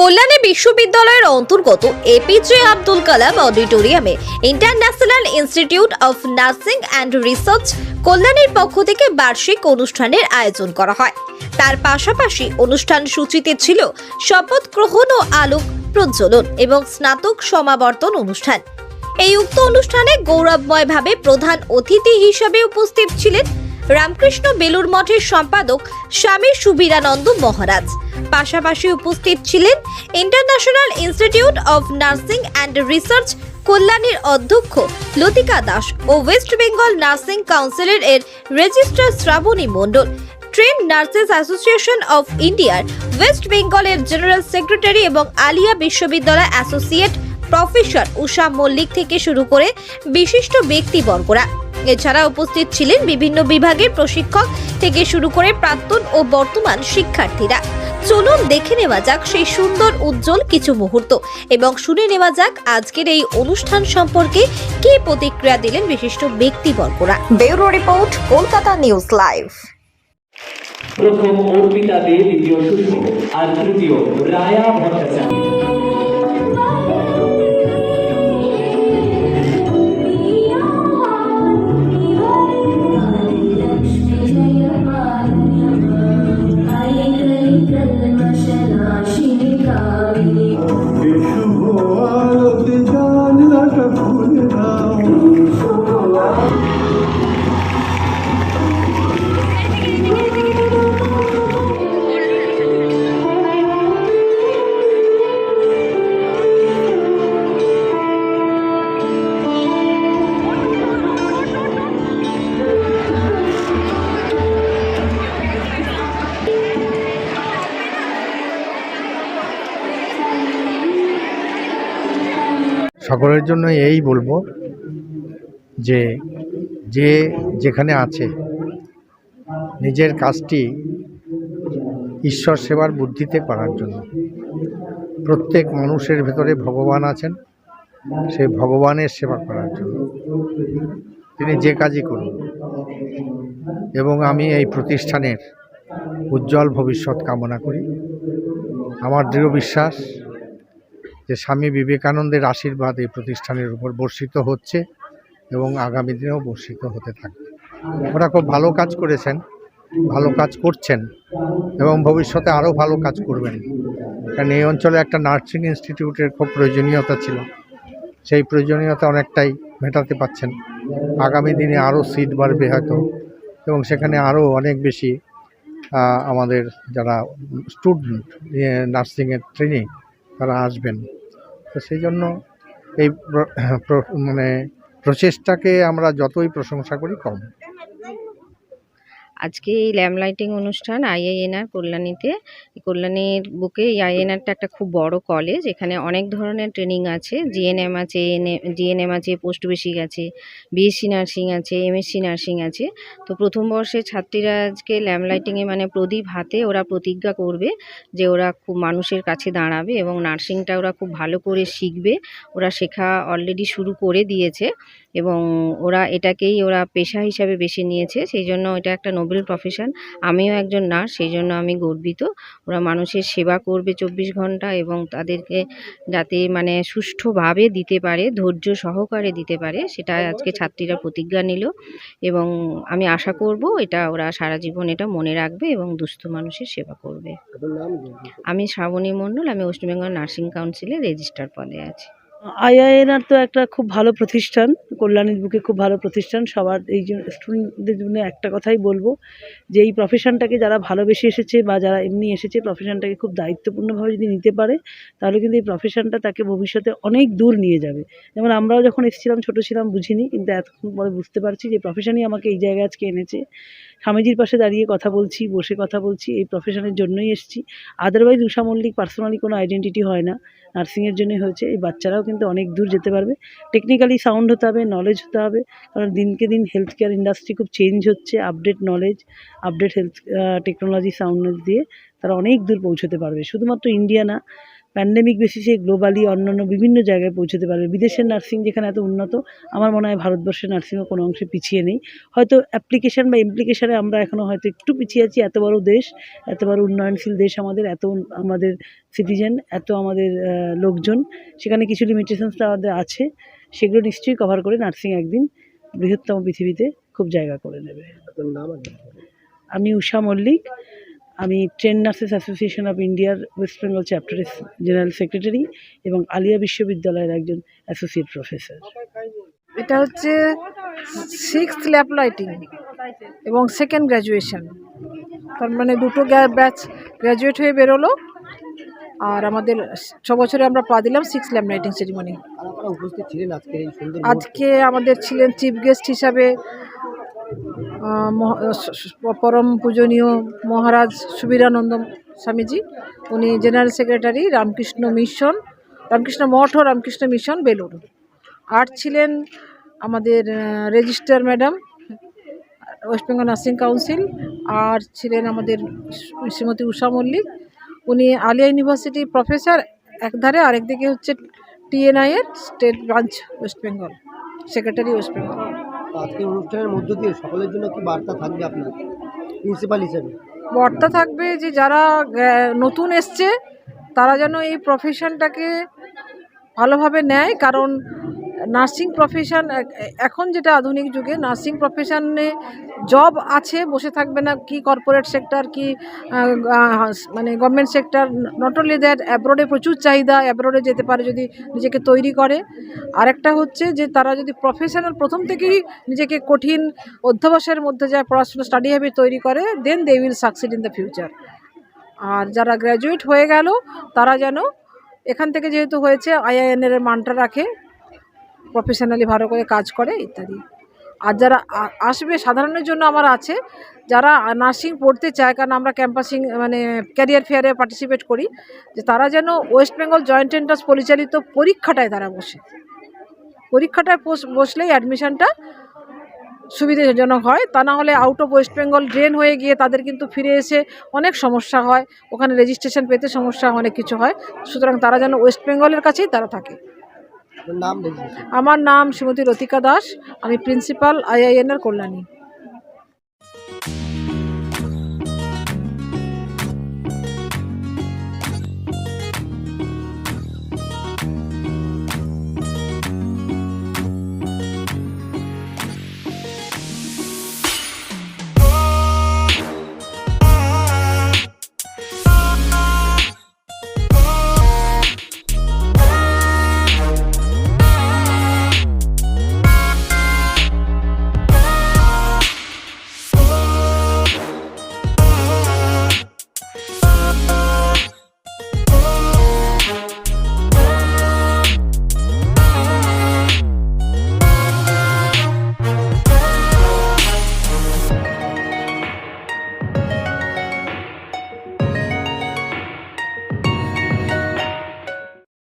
কল্যাণী বিশ্ববিদ্যালয়ের অন্তর্গত এপিজে আব্দুল কালাম অডিটোরিয়ামে International Institute of Nursing and Research কল্যাণীর পক্ষ থেকে বার্ষিক অনুষ্ঠানের আয়োজন করা হয়। তার পাশাপাশি অনুষ্ঠান সূচিতে ছিল শপথ গ্রহণ ও আলোক প্রজ্বলন এবং স্নাতক সমাবর্তন অনুষ্ঠান। এই উক্ত অনুষ্ঠানে গৌরবময়ভাবে প্রধান অতিথি হিসেবে উপস্থিত ছিলেন রামকৃষ্ণ বেলুর মঠের সম্পাদক স্বামী সুবীরানন্দ মহারাজ। পাশাপাশি উপস্থিত ছিলেন International Institute of Nursing and Research কল্যাণীর অধ্যক্ষ লতিকা দাস ও ওয়েস্ট বেঙ্গল নার্সিং কাউন্সিলের এর registrar Shrabani Mondal. Train Nurses Association of ইন্ডিয়ার ওয়েস্ট বেঙ্গলের জেনারেল সেক্রেটারি এবং আলিয়া বিশ্ববিদ্যালয় অ্যাসোসিয়েট প্রফেসর উষা মল্লিক থেকে শুরু করে বিশিষ্ট ব্যক্তিবর্গরা। এছাড়া উপস্থিত ছিলেন বিভিন্ন বিভাগের প্রশিক্ষক থেকে শুরু করে প্রাক্তন ও বর্তমান শিক্ষার্থীরা। চলুন দেখে নেওয়া যাক সেই সুন্দর উজ্জ্বল কিছু মুহূর্ত। এবং শুনে নেওয়া যাক আজকের এই অনুষ্ঠান সম্পর্কে কি প্রতিক্রিয়া দিলেন বিশিষ্ট ব্যক্তিবর্গরা। Bureau report Kolkata news live. প্রথম অর্পিতা দে দ্বিতীয় সুষম আর তৃতীয় রায়া ভট্টাচার্য। সকলের জন্য এই বলব যে যে যেখানে আছে, নিজের কাজটি ঈশ্বর সেবার বুদ্ধিতে করার জন্য। প্রত্যেক মানুষের ভেতরে ভগবান আছেন সেই ভগবানের সেবা করার জন্য। তিনি যে কাজই করুন, এবং আমি এই প্রতিষ্ঠানের উজ্জ্বল ভবিষ্যৎ কামনা করি। আমার দৃঢ় বিশ্বাস যে স্বামী বিবেকানন্দের আশীর্বাদ এই প্রতিষ্ঠানের উপর বর্ষিত হচ্ছে এবং আগামী দিনেও বর্ষিত হতে থাকবে। ওরা খুব ভালো কাজ করেছেন, ভালো কাজ করছেন এবং ভবিষ্যতে আরও ভালো কাজ করবেন। কারণ এই অঞ্চলে একটা নার্সিং ইনস্টিটিউটের খুব প্রয়োজনীয়তা ছিল। সেই প্রয়োজনীয়তা অনেকটাই মেটাতে পাচ্ছেন। আগামী দিনে আরও সিট বাড়বে হয়তো এবং সেখানে আরও অনেক বেশি আমাদের যারা স্টুডেন্ট নার্সিংয়ের ট্রেনিং তারা আসবেন। তো সেই জন্য এই প্র- মানে প্রচেষ্টাকে আমরা যতই প্রশংসা করি কম। আজকে এই ল্যাম্প লাইটিং অনুষ্ঠান আইআইএনআর কল্যাণীতে। কল্যাণীর বুকে এই আইএনআরটা একটা খুব বড় কলেজ এখানে অনেক ধরনের ট্রেনিং আছে। জিএনএম আছে জিএনএম আছে পোস্ট বেসিক আছে বিএসসি নার্সিং আছে এমএসসি নার্সিং আছে। তো প্রথম বর্ষের ছাত্রীরা আজকে ল্যাম্প লাইটিংয়ে মানে প্রদীপ হাতে ওরা প্রতিজ্ঞা করবে যে ওরা খুব মানুষের কাছে দাঁড়াবে এবং নার্সিংটা ওরা খুব ভালো করে শিখবে। ওরা শেখা অলরেডি শুরু করে দিয়েছে। এবং ওরা এটাকেই ওরা পেশা হিসাবে বেছে নিয়েছে। সেই জন্য এটা একটা নোবেল প্রফেশন আমিও একজন নার্স সেই জন্য আমি গর্বিত। ওরা মানুষের সেবা করবে চব্বিশ ঘণ্টা এবং তাদেরকে যাতে মানে সুষ্ঠুভাবে দিতে পারে ধৈর্য সহকারে দিতে পারে সেটা আজকে ছাত্রীরা প্রতিজ্ঞা নিল। এবং আমি আশা করব এটা ওরা সারা জীবন এটা মনে রাখবে এবং দুস্থ মানুষের সেবা করবে। আমি শ্রাবণী মণ্ডল আমি ওয়েস্ট বেঙ্গল নার্সিং কাউন্সিলে রেজিস্টার পদে আছি। আইআইএনআর তো একটা খুব ভালো প্রতিষ্ঠান, কল্যাণীর বুকে খুব ভালো প্রতিষ্ঠান। সবার এই জন্য স্টুডেন্টদের জন্য একটা কথাই বলব, যে এই প্রফেশনটাকে যারা ভালোবেসে এসেছে বা যারা এমনি এসেছে প্রফেশনটাকে খুব দায়িত্বপূর্ণভাবে যদি নিতে পারে, তাহলে কিন্তু এই প্রফেশনটা তাকে ভবিষ্যতে অনেক দূর নিয়ে যাবে। যেমন আমরাও যখন এসেছিলাম, ছোটো ছিলাম, বুঝিনি, কিন্তু এতক্ষণ পরে বুঝতে পারছি যে প্রফেশনই আমাকে এই জায়গায় আজকে এনেছে। স্বামীজির পাশে দাঁড়িয়ে কথা বলছি, বসে কথা বলছি, এই প্রফেশনের জন্যই এসেছি। আদারওয়াইজ উষা মল্লিক পার্সোনালি কোনো আইডেন্টিটি হয় না। নার্সিংয়ের জন্যই হয়েছে। এই বাচ্চারাও কিন্তু অনেক দূর যেতে পারবে। টেকনিক্যালি সাউন্ড হতে হবে নলেজ হতে হবে। কারণ দিনকে দিন হেলথ কেয়ার ইন্ডাস্ট্রি খুব চেঞ্জ হচ্ছে। Update knowledge update health technology sound দিয়ে তারা অনেক দূর পৌঁছতে পারবে। শুধুমাত্র ইন্ডিয়া না প্যান্ডেমিক বেসিসে গ্লোবালি অন্যান্য বিভিন্ন জায়গায় পৌঁছতে পারবে। বিদেশের নার্সিং যেখানে এত উন্নত আমার মনে হয় ভারতবর্ষের নার্সিংও কোনো অংশে পিছিয়ে নেই। হয়তো অ্যাপ্লিকেশন বা ইমপ্লিকেশনে আমরা এখনও হয়তো একটু পিছিয়ে আছি এত বড় দেশ এত বড় উন্নয়নশীল দেশ আমাদের এত আমাদের সিটিজেন এত আমাদের লোকজন। সেখানে কিছু লিমিটেশনস আমাদের আছে। সেগুলো নিশ্চয়ই কভার করে নার্সিং একদিন বৃহত্তম পৃথিবীতে খুব জায়গা করে নেবে। আমি উষা মল্লিক। আমি ট্রেন নার্সেস অ্যাসোসিয়েশন অফ ইন্ডিয়ার ওয়েস্ট বেঙ্গল চ্যাপ্টারের জেনারেল সেক্রেটারি এবং আলিয়া বিশ্ববিদ্যালয়ের একজন অ্যাসোসিয়েট প্রফেসর এটা হচ্ছে সিক্স ল্যাব লাইটিং এবং সেকেন্ড গ্র্যাজুয়েশন তার মানে দুটো ব্যাচ গ্র্যাজুয়েট হয়ে বেরোলো। আর আমাদের ছ বছরে আমরা পা দিলাম সিক্স ল্যাব লাইটিং সেরিমনি আজকে আমাদের ছিলেন চিফ গেস্ট হিসাবে পরম পূজনীয় মহারাজ সুবীরানন্দ স্বামীজি, উনি general secretary Ramakrishna Mission, Ramakrishna Math ও রামকৃষ্ণ মিশন বেলুর আর ছিলেন আমাদের registrar madam, West Bengal Nursing Council, আর ছিলেন আমাদের শ্রীমতী উষা মল্লিক। উনি আলিয়া ইউনিভার্সিটি প্রফেসর, একধারে আরেকদিকে হচ্ছে টিএনআইয়ের state branch West Bengal, secretary West Bengal. আজকের অনুষ্ঠানের মধ্য দিয়ে সকলের জন্য কি বার্তা থাকবে আপনার? প্রিন্সিপাল হিসেবে। বার্তা থাকবে যে যারা নতুন এসছে, তারা যেন এই প্রফেশনটাকে ভালোভাবে নেয়, কারণ নার্সিং প্রফেশন এখন যেটা আধুনিক যুগে নার্সিং প্রফেশনে জব আছে, বসে থাকবে না কি কর্পোরেট সেক্টর কি মানে government sector not only that অ্যাব্রোডে প্রচুর চাহিদা অ্যাব্রোডে যেতে পারে যদি নিজেকে তৈরি করে। আরেকটা হচ্ছে যে তারা যদি প্রফেশনাল প্রথম থেকেই নিজেকে কঠিন অধ্যবসায়ের মধ্যে যায়, পড়াশোনা স্টাডি হ্যাবিট তৈরি করে then they will succeed in the future আর যারা গ্র্যাজুয়েট হয়ে গেল, তারা যেন এখান থেকে যেহেতু হয়েছে আইআইএনের মানটা রাখে প্রফেশনালি ভালো করে কাজ করে, ইত্যাদি। আর যারা আসবে সাধারণের জন্য আমার আছে, যারা নার্সিং পড়তে চায়, কারণ আমরা ক্যাম্পাসিং মানে ক্যারিয়ার ফেয়ারে পার্টিসিপেট করি, যে তারা যেন ওয়েস্ট বেঙ্গল জয়েন্ট এন্ট্রান্স পরিচালিত পরীক্ষাটায় তারা বসে। পরীক্ষাটায় বস- বসলেই অ্যাডমিশনটা সুবিধাজনক হয়। তা না হলে out of West Bengal drain হয়ে গিয়ে তাদের কিন্তু ফিরে এসে অনেক সমস্যা হয়। ওখানে রেজিস্ট্রেশন পেতে সমস্যা অনেক কিছু হয়। সুতরাং তারা যেন ওয়েস্ট বেঙ্গলের কাছেই তারা থাকে। আমার নাম শ্রীমতী রতিকা দাস আমি প্রিন্সিপাল আইআইএনআর কল্যাণী।